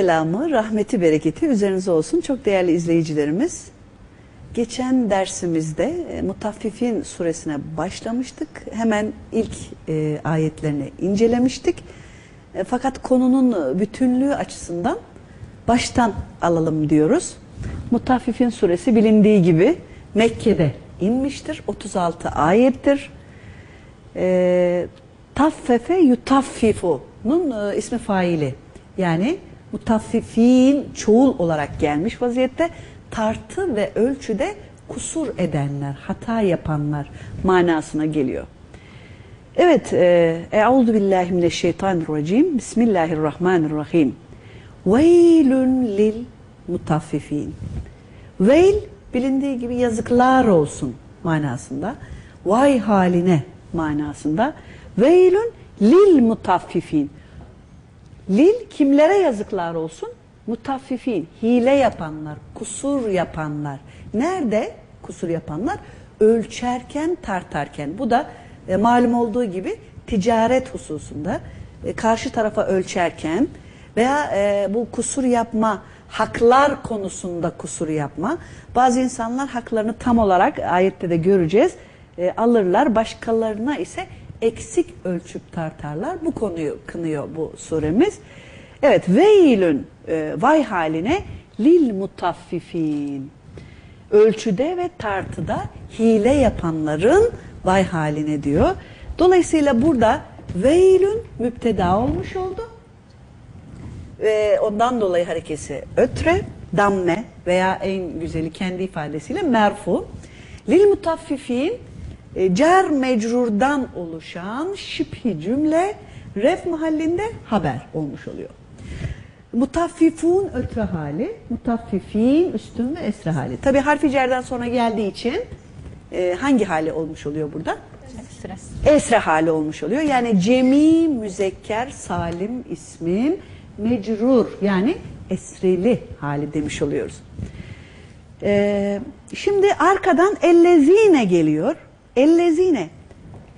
Selamı, rahmeti, bereketi üzerinize olsun çok değerli izleyicilerimiz. Geçen dersimizde e, Mutaffifin suresine başlamıştık. Hemen ilk e, ayetlerini incelemiştik. E, fakat konunun bütünlüğü açısından baştan alalım diyoruz. Mutaffifin suresi bilindiği gibi Mekke'de inmiştir. 36 ayettir. E, taffefe yutaffifu'nun e, ismi faili. Yani mutaffifin çoğul olarak gelmiş vaziyette tartı ve ölçüde kusur edenler, hata yapanlar manasına geliyor. Evet, e, Euzu billahi mineşşeytanirracim. Bismillahirrahmanirrahim. Veylün lil mutaffifin. Veil bilindiği gibi yazıklar olsun manasında. Vay haline manasında. Veylün lil mutaffifin. Lil kimlere yazıklar olsun? Mutaffifin, hile yapanlar, kusur yapanlar. Nerede kusur yapanlar? Ölçerken, tartarken. Bu da e, malum olduğu gibi ticaret hususunda e, karşı tarafa ölçerken veya e, bu kusur yapma, haklar konusunda kusur yapma. Bazı insanlar haklarını tam olarak ayette de göreceğiz e, alırlar. Başkalarına ise eksik ölçüp tartarlar. Bu konuyu kınıyor bu suremiz. Evet, veilün e, vay haline lil mutaffifin. Ölçüde ve tartıda hile yapanların vay haline diyor. Dolayısıyla burada veilün müpteda olmuş oldu. Ve ondan dolayı harekesi ötre, damme veya en güzeli kendi ifadesiyle merfu. Lil mutaffifin e, cer mecrurdan oluşan şibhi cümle ref mahallinde haber olmuş oluyor. Mutaffifun ötre hali, mutaffifin üstün ve esre hali. Tabi harfi cerden sonra geldiği için e, hangi hali olmuş oluyor burada? Esre hali olmuş oluyor. Yani cemi, müzekker, salim ismin mecrur yani esreli hali demiş oluyoruz. Ee, şimdi arkadan ellezine geliyor. Ellezine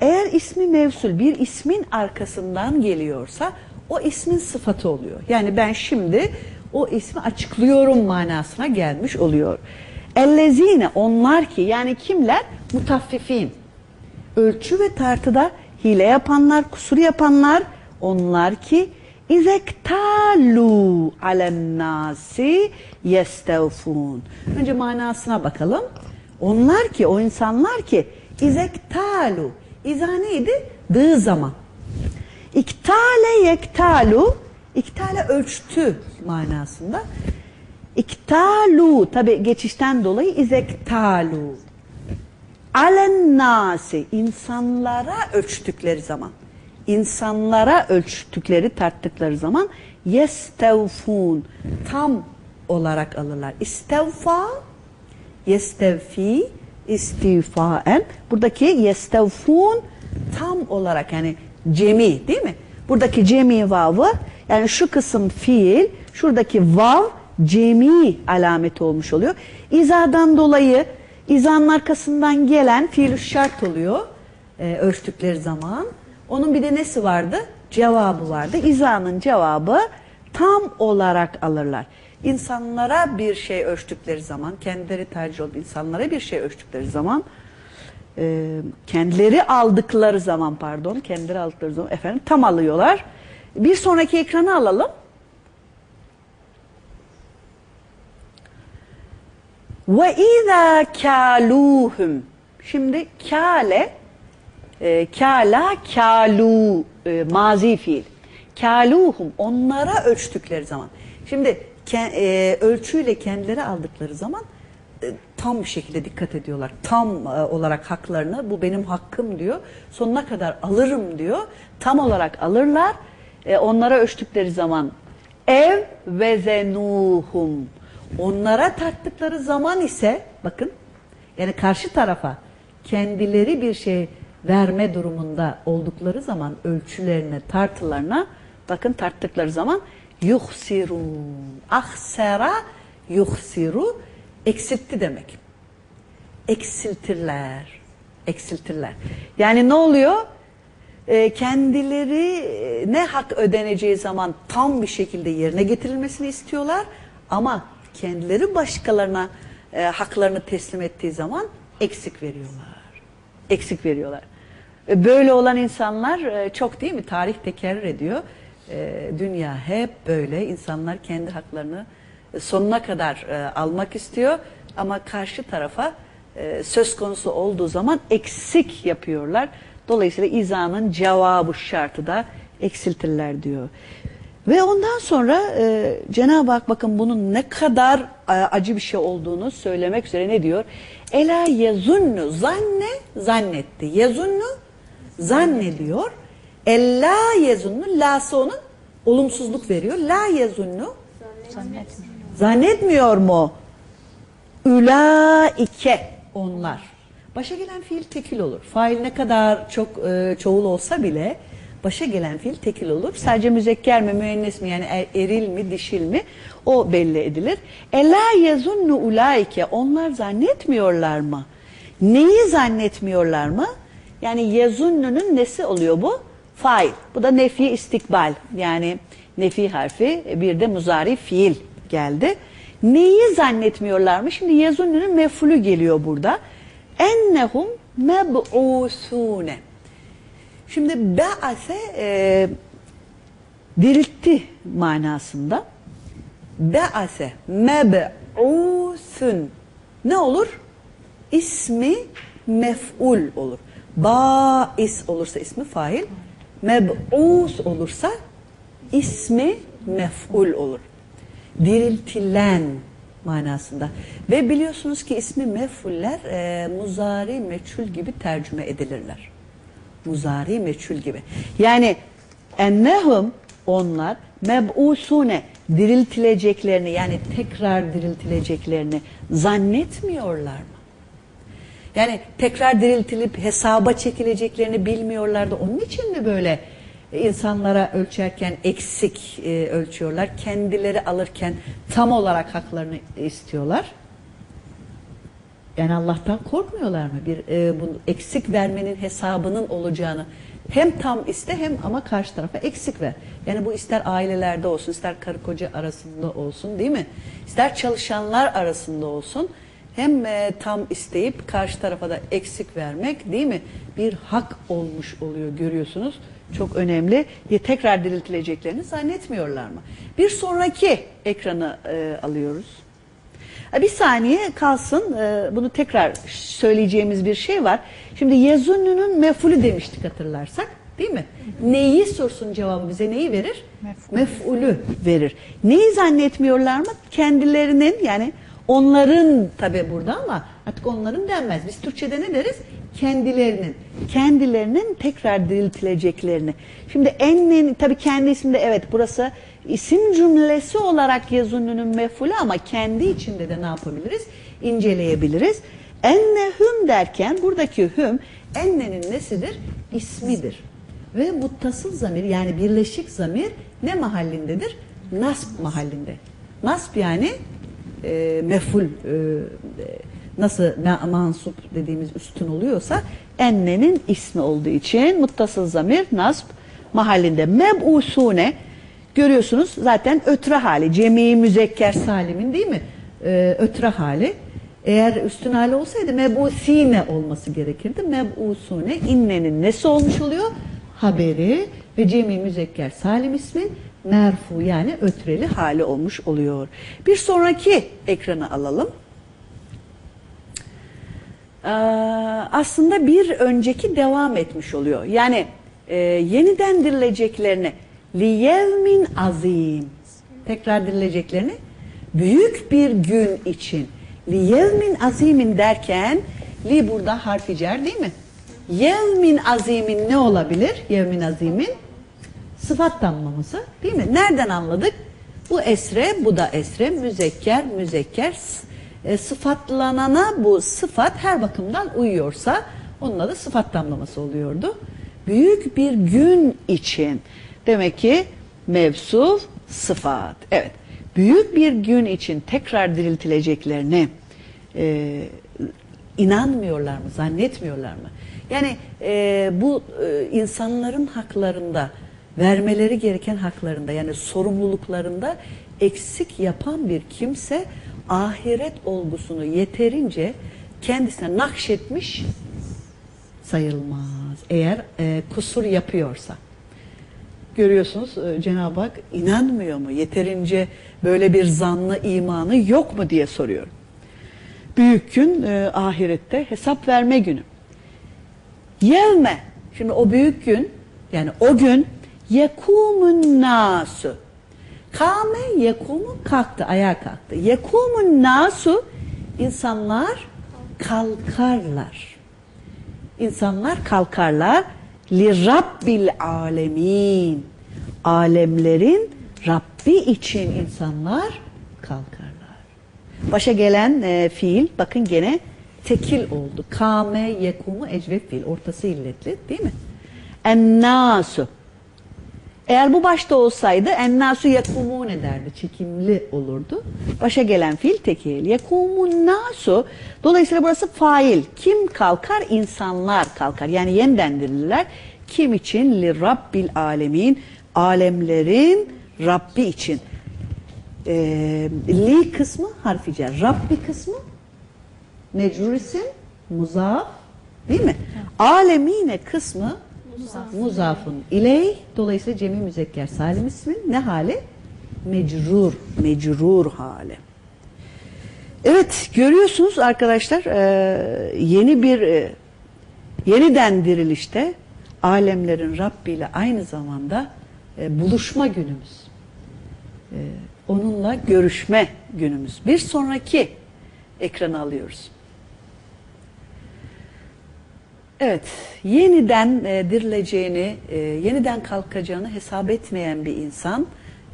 eğer ismi mevsul bir ismin arkasından geliyorsa o ismin sıfatı oluyor. Yani ben şimdi o ismi açıklıyorum manasına gelmiş oluyor. Ellezine onlar ki yani kimler? Mutaffifin. Ölçü ve tartıda hile yapanlar, kusur yapanlar onlar ki İzektalu alen nasi yestevfun. Önce manasına bakalım. Onlar ki, o insanlar ki İzektalu. İza neydi? Dığı zaman. İktale yektalu. İktale ölçtü manasında. İktalu tabi geçişten dolayı izektalu. Alen nasi insanlara ölçtükleri zaman insanlara ölçtükleri tarttıkları zaman yestevfun tam olarak alırlar. İstevfa yestevfi istifaen buradaki yestevfun tam olarak yani cemi değil mi? Buradaki cemi vavı yani şu kısım fiil şuradaki vav cemi alameti olmuş oluyor. İzadan dolayı izanın arkasından gelen fiil şart oluyor e, ölçtükleri zaman. Onun bir de nesi vardı? Cevabı vardı. İzanın cevabı tam olarak alırlar. İnsanlara bir şey ölçtükleri zaman, kendileri tercih olup insanlara bir şey ölçtükleri zaman, e, kendileri aldıkları zaman pardon, kendileri aldıkları zaman efendim tam alıyorlar. Bir sonraki ekranı alalım. Ve izâ kâlûhum. Şimdi kâle e, kâla kâlu e, mazi fiil. Kâluhum onlara ölçtükleri zaman. Şimdi e, ölçüyle kendileri aldıkları zaman e, tam bir şekilde dikkat ediyorlar. Tam e, olarak haklarını bu benim hakkım diyor. Sonuna kadar alırım diyor. Tam olarak alırlar. E, onlara ölçtükleri zaman ev ve zenuhum. Onlara tarttıkları zaman ise bakın yani karşı tarafa kendileri bir şey verme durumunda oldukları zaman ölçülerine, tartılarına bakın tarttıkları zaman yuhsirun. Ahsera yuhsiru eksiltti demek. Eksiltirler. Eksiltirler. Yani ne oluyor? e, kendileri ne hak ödeneceği zaman tam bir şekilde yerine getirilmesini istiyorlar ama kendileri başkalarına e, haklarını teslim ettiği zaman eksik veriyorlar. Eksik veriyorlar. E, Böyle olan insanlar e, çok değil mi? Tarih tekerrür ediyor. E, Dünya hep böyle. İnsanlar kendi haklarını e, sonuna kadar e, almak istiyor ama karşı tarafa e, söz konusu olduğu zaman eksik yapıyorlar. Dolayısıyla izanın cevabı şartı da eksiltirler diyor. Ve ondan sonra e, Cenab-ı Hak bakın bunun ne kadar e, acı bir şey olduğunu söylemek üzere ne diyor? Ela yezunnu zanne zannetti. Yezunnu zannediyor. Ella yezunnu lası onun olumsuzluk veriyor. La yezunnu zannetmiyor mu? Ülaike onlar. Başa gelen fiil tekil olur. Fail ne kadar çok e, çoğul olsa bile başa gelen fiil tekil olur. Sadece müzekker mi, müennes mi yani er- eril mi, dişil mi o belli edilir. Ela yazunnu ulaike onlar zannetmiyorlar mı? Neyi zannetmiyorlar mı? Yani yezunnunun nesi oluyor bu? Fail. Bu da nefi istikbal. Yani nefi harfi bir de muzari fiil geldi. Neyi zannetmiyorlar mı? Şimdi yezunnunun mefulü geliyor burada. Ennehum meb'usune. Şimdi ba'ase e, diriltti manasında. Ba'ase meb'usun. Ne olur? İsmi mef'ul olur. Ba'is olursa ismi fail. Meb'us olursa ismi mef'ul olur. Diriltilen manasında. Ve biliyorsunuz ki ismi mef'uller e, muzari meçhul gibi tercüme edilirler. Muzari meçhul gibi. Yani ennehum onlar meb'usune diriltileceklerini yani tekrar diriltileceklerini zannetmiyorlar mı? Yani tekrar diriltilip hesaba çekileceklerini bilmiyorlar da onun için mi böyle insanlara ölçerken eksik e, ölçüyorlar? Kendileri alırken tam olarak haklarını istiyorlar. Yani Allah'tan korkmuyorlar mı? Bir e, bu eksik vermenin hesabının olacağını hem tam iste hem ama karşı tarafa eksik ver. Yani bu ister ailelerde olsun, ister karı koca arasında olsun değil mi? İster çalışanlar arasında olsun. Hem e, tam isteyip karşı tarafa da eksik vermek değil mi? Bir hak olmuş oluyor görüyorsunuz. Çok önemli. Ya tekrar diriltileceklerini zannetmiyorlar mı? Bir sonraki ekranı e, alıyoruz. Ha, Bir saniye kalsın. Ee, Bunu tekrar söyleyeceğimiz bir şey var. Şimdi Yezunnunun mefulü demiştik hatırlarsak. Değil mi? Neyi sorsun cevabı bize neyi verir? Mef'ul. Mef'ulü verir. Neyi zannetmiyorlar mı? Kendilerinin yani onların tabi burada ama artık onların denmez. Biz Türkçe'de ne deriz? Kendilerinin. Kendilerinin tekrar diriltileceklerini. Şimdi ennin tabi kendi isminde evet burası isim cümlesi olarak yazununun mef'ulü ama kendi içinde de ne yapabiliriz? İnceleyebiliriz. Ennehüm derken buradaki hüm ennenin nesidir? İsmidir. Ve muttasıl zamir yani birleşik zamir ne mahallindedir? Nasb mahallinde. Nasb yani e, meful e, nasıl ma- mansup dediğimiz üstün oluyorsa ennenin ismi olduğu için muttasıl zamir nasb mahallinde. Meb'usune görüyorsunuz zaten ötre hali. Cemi müzekker salimin değil mi? E, ötre hali. Eğer üstün hali olsaydı mebusine olması gerekirdi. Mebusune innenin nesi olmuş oluyor? Haberi ve cemi müzekker salim ismin merfu yani ötreli hali olmuş oluyor. Bir sonraki ekranı alalım. Ee, aslında bir önceki devam etmiş oluyor. Yani e, yeniden dirileceklerini liyevmin azim tekrar dirileceklerini büyük bir gün için liyevmin azimin derken li burada harfi cer değil mi? Yevmin azimin ne olabilir? Yevmin azimin sıfat tamlaması değil mi? Nereden anladık? Bu esre, bu da esre, müzekker, müzekker. E, sıfatlanana bu sıfat her bakımdan uyuyorsa onun adı sıfat tamlaması oluyordu. Büyük bir gün için demek ki mevsuf sıfat. Evet. Büyük bir gün için tekrar diriltileceklerini e, inanmıyorlar mı, zannetmiyorlar mı? Yani e, bu e, insanların haklarında vermeleri gereken haklarında yani sorumluluklarında eksik yapan bir kimse ahiret olgusunu yeterince kendisine nakşetmiş sayılmaz. Eğer e, kusur yapıyorsa. Görüyorsunuz e, Cenab-ı Hak inanmıyor mu? Yeterince böyle bir zanlı imanı yok mu diye soruyorum. Büyük gün e, ahirette hesap verme günü. Yevme. Şimdi o büyük gün yani o gün yekumun nasu. Kame yekumu kalktı, ayağa kalktı. Yekumun nasu insanlar kalkarlar. İnsanlar kalkarlar li rabbil alemin. Alemlerin Rabbi için insanlar kalkarlar. Başa gelen e, fiil bakın gene tekil oldu. Kame yekumu ecvef fiil. Ortası illetli değil mi? Ennasu. Eğer bu başta olsaydı ennasu yekumun ederdi. Çekimli olurdu. Başa gelen fiil tekil. Yekumun nasu. Dolayısıyla burası fail. Kim kalkar? İnsanlar kalkar. Yani yeniden dirilirler. Kim için? Li rabbil alemin. Alemlerin Rabbi için. Ee, li kısmı harfi cer. Rabbi kısmı mecrur isim muzaf değil mi? Alemine kısmı muzafın iley dolayısıyla cemi müzekker salim ismin ne hali? Mecrur, mecrur hali. Evet görüyorsunuz arkadaşlar e, yeni bir e, yeniden dirilişte alemlerin Rabbi ile aynı zamanda e, buluşma günümüz. Onunla görüşme günümüz. Bir sonraki ekranı alıyoruz. Evet, yeniden e, dirileceğini, e, yeniden kalkacağını hesap etmeyen bir insan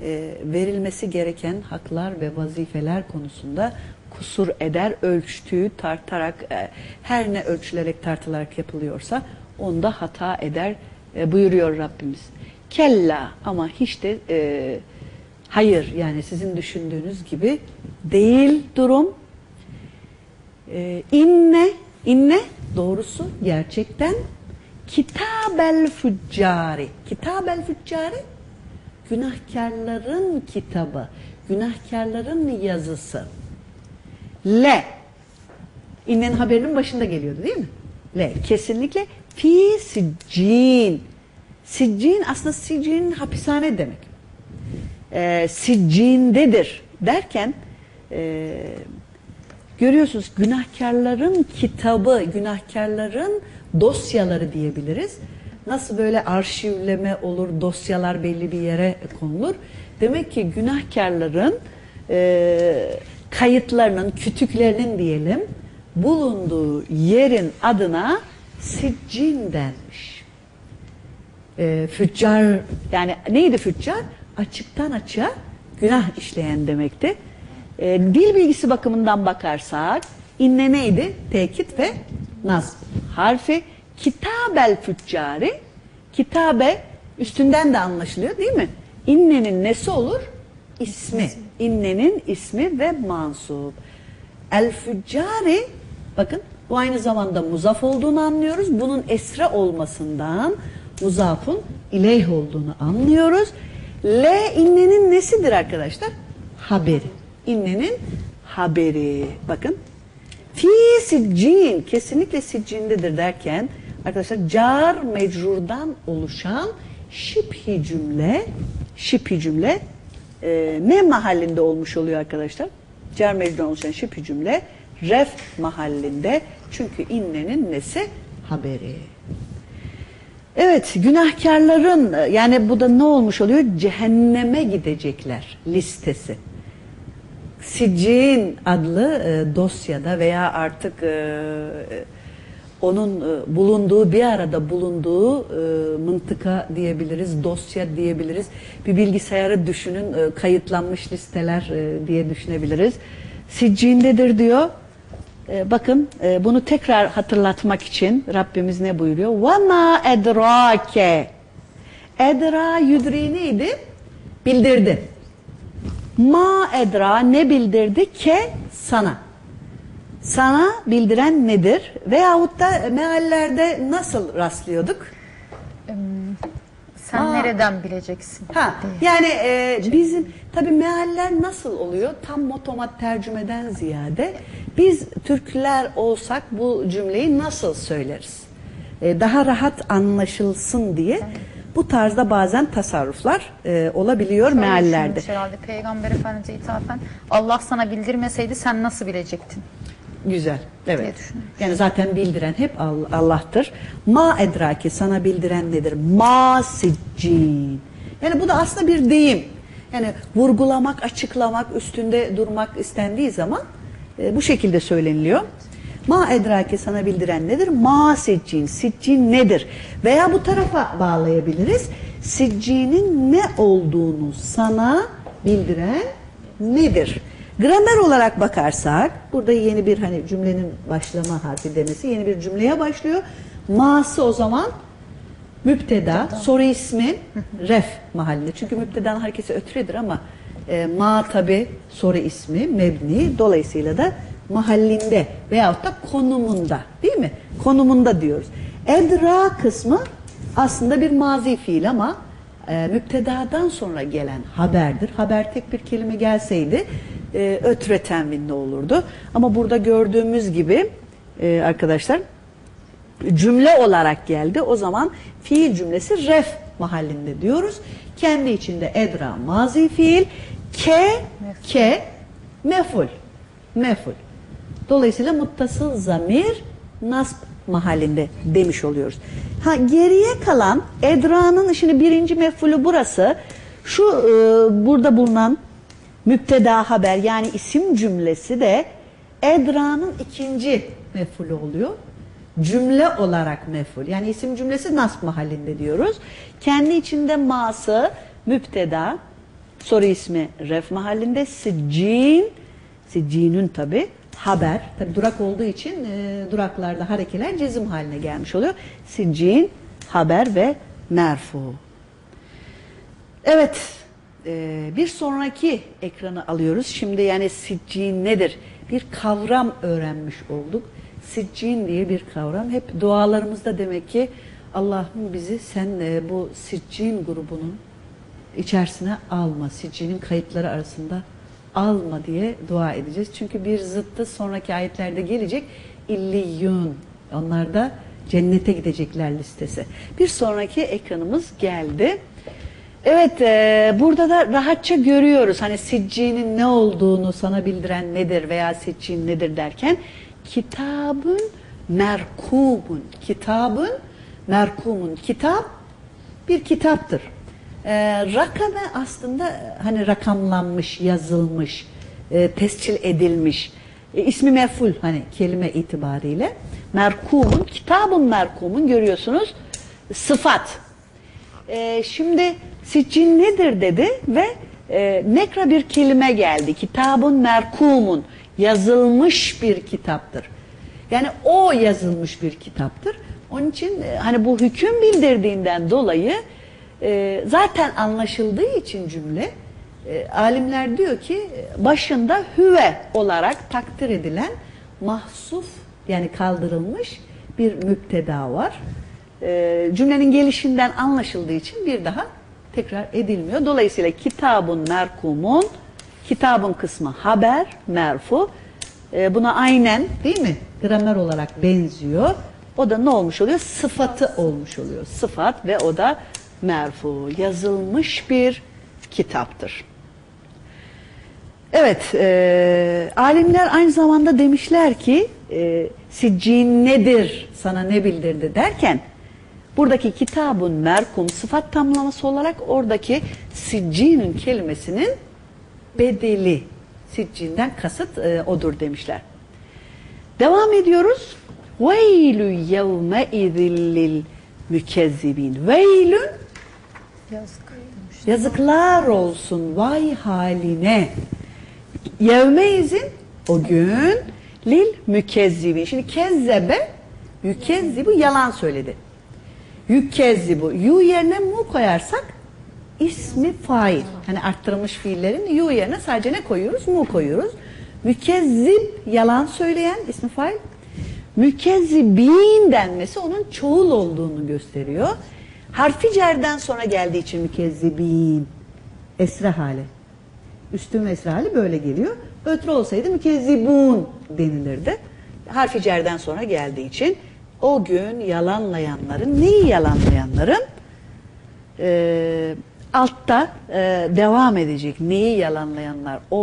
e, verilmesi gereken haklar ve vazifeler konusunda kusur eder, ölçtüğü tartarak, e, her ne ölçülerek tartılarak yapılıyorsa onda hata eder e, buyuruyor Rabbimiz. Kella ama hiç de e, hayır yani sizin düşündüğünüz gibi değil durum. E, inne, inne doğrusu gerçekten kitabel füccari. Kitabel füccari günahkarların kitabı, günahkarların yazısı. Le. İnnen haberinin başında geliyordu değil mi? Le. Kesinlikle fi siccin. Siccin aslında siccin hapishane demek. Ee, siccindedir derken e, görüyorsunuz günahkarların kitabı, günahkarların dosyaları diyebiliriz. Nasıl böyle arşivleme olur, dosyalar belli bir yere konulur. Demek ki günahkarların e, kayıtlarının, kütüklerinin diyelim bulunduğu yerin adına siccin denmiş. E, füccar, yani neydi füccar? Açıktan açığa günah işleyen demekti. E, dil bilgisi bakımından bakarsak inne neydi? Tekit ve nasb harfi. Kitabel füccari kitabe üstünden de anlaşılıyor değil mi? İnnenin nesi olur? İsmi. İnnenin ismi ve mansup. El füccari bakın bu aynı zamanda muzaf olduğunu anlıyoruz. Bunun esre olmasından muzafın ileyh olduğunu anlıyoruz. L innenin nesidir arkadaşlar? Haberi. İnnenin haberi. Bakın. Fi siccin kesinlikle siccindedir derken arkadaşlar car mecrurdan oluşan şibhi cümle şibhi cümle e, ne mahallinde olmuş oluyor arkadaşlar? Car mecrurdan oluşan şibhi cümle ref mahallinde çünkü innenin nesi? Haberi. Evet günahkarların yani bu da ne olmuş oluyor? Cehenneme gidecekler listesi. Sicin adlı e, dosyada veya artık e, onun e, bulunduğu bir arada bulunduğu e, mıntıka diyebiliriz, dosya diyebiliriz. Bir bilgisayarı düşünün e, kayıtlanmış listeler e, diye düşünebiliriz. Siccindedir diyor. E, bakın e, bunu tekrar hatırlatmak için Rabbimiz ne buyuruyor? وَمَا اَدْرَاكَ Edra yudri neydi? Bildirdi. Ma edra ne bildirdi ke sana. sana bildiren nedir? Veyahut da meallerde nasıl rastlıyorduk? Sen Aa. nereden bileceksin? Ha, diye. yani e, bizim tabii mealler nasıl oluyor? Tam motomat tercümeden ziyade biz Türkler olsak bu cümleyi nasıl söyleriz? E, daha rahat anlaşılsın diye bu tarzda bazen tasarruflar e, olabiliyor Şöyle meallerde. düşünmüş herhalde Peygamber Efendimiz'e ithafen Allah sana bildirmeseydi sen nasıl bilecektin? Güzel. Evet. düşünüyorum. Yani zaten bildiren hep All- Allah'tır. Ma edraki sana bildiren nedir? Ma siccin. Yani bu da aslında bir deyim. Yani vurgulamak, açıklamak, üstünde durmak istendiği zaman e, bu şekilde söyleniliyor. Ma edraki sana bildiren nedir? Ma siccin. Siccin nedir? Veya bu tarafa bağlayabiliriz. Siccinin ne olduğunu sana bildiren nedir? Gramer olarak bakarsak burada yeni bir hani cümlenin başlama harfi demesi yeni bir cümleye başlıyor. Ma'sı o zaman müpteda, soru ismin ref mahallinde. Çünkü müptedanın hareketi ötredir ama e, ma tabi soru ismi mebni dolayısıyla da mahallinde veyahut da konumunda değil mi? Konumunda diyoruz. Edra kısmı aslında bir mazi fiil ama e, müptedadan sonra gelen haberdir. Haber tek bir kelime gelseydi e, ötre tenvinli olurdu. Ama burada gördüğümüz gibi e, arkadaşlar cümle olarak geldi. O zaman fiil cümlesi ref mahallinde diyoruz. Kendi içinde edra mazi fiil, ke, ke, meful. Meful. Dolayısıyla muttasıl zamir nasb mahallinde demiş oluyoruz. Ha geriye kalan edranın şimdi birinci mefulü burası. Şu e, burada bulunan müpteda haber yani isim cümlesi de edranın ikinci mefulü oluyor. Cümle olarak meful. Yani isim cümlesi nasb mahallinde diyoruz. Kendi içinde ma'sı müpteda, soru ismi ref mahallinde, siccin, siccinün tabi haber. Tabi durak olduğu için e, duraklarda harekeler cezim haline gelmiş oluyor. Siccin, haber ve merfu. Evet, e, bir sonraki ekranı alıyoruz. Şimdi yani siccin nedir? Bir kavram öğrenmiş olduk. Siccin diye bir kavram. Hep dualarımızda demek ki Allah'ım bizi sen e, bu siccin grubunun içerisine alma. Siccinin kayıtları arasında alma diye dua edeceğiz. Çünkü bir zıttı sonraki ayetlerde gelecek. İlliyun. Onlar da cennete gidecekler listesi. Bir sonraki ekranımız geldi. Evet, e, burada da rahatça görüyoruz. Hani siccinin ne olduğunu sana bildiren nedir veya siccin nedir derken kitabın merkumun. Kitabın merkumun. Kitap bir kitaptır. E, rakame aslında hani rakamlanmış, yazılmış, e, tescil edilmiş. E, ismi meful hani kelime itibariyle. Merkumun, kitabın merkumun görüyorsunuz sıfat. Ee, şimdi siccin nedir dedi ve e, nekra bir kelime geldi. Kitabın merkumun yazılmış bir kitaptır. Yani o yazılmış bir kitaptır. Onun için e, hani bu hüküm bildirdiğinden dolayı e, zaten anlaşıldığı için cümle e, alimler diyor ki başında hüve olarak takdir edilen mahsuf yani kaldırılmış bir müpteda var e, cümlenin gelişinden anlaşıldığı için bir daha tekrar edilmiyor. Dolayısıyla kitabın merkumun, kitabın kısmı haber, merfu. E, buna aynen değil mi? Gramer olarak benziyor. O da ne olmuş oluyor? Sıfatı olmuş oluyor. Sıfat ve o da merfu. Yazılmış bir kitaptır. Evet, e, alimler aynı zamanda demişler ki e, siccin nedir, sana ne bildirdi derken buradaki kitabın merkum sıfat tamlaması olarak oradaki siccinin kelimesinin bedeli, siccinden kasıt e, odur demişler. Devam ediyoruz. Veylü yevme izillil mükezzibin. Veylün Yazık demiş. Yazıklar olsun vay haline. Yevme izin o gün lil mükezzibin. Şimdi kezzebe yükezzibu yalan söyledi. Yükezzibu. Yu yerine mu koyarsak ismi fail. Hani arttırılmış fiillerin yu yerine sadece ne koyuyoruz? Mu koyuyoruz. Mükezzip yalan söyleyen ismi fail. Mükezzibin denmesi onun çoğul olduğunu gösteriyor. Harfi cerden sonra geldiği için mükezzibin esra hali. Üstün esra hali böyle geliyor. Ötre olsaydı mükezzibun denilirdi. Harfi cerden sonra geldiği için o gün yalanlayanların, neyi yalanlayanların? Ee, altta e, devam edecek neyi yalanlayanlar oldu.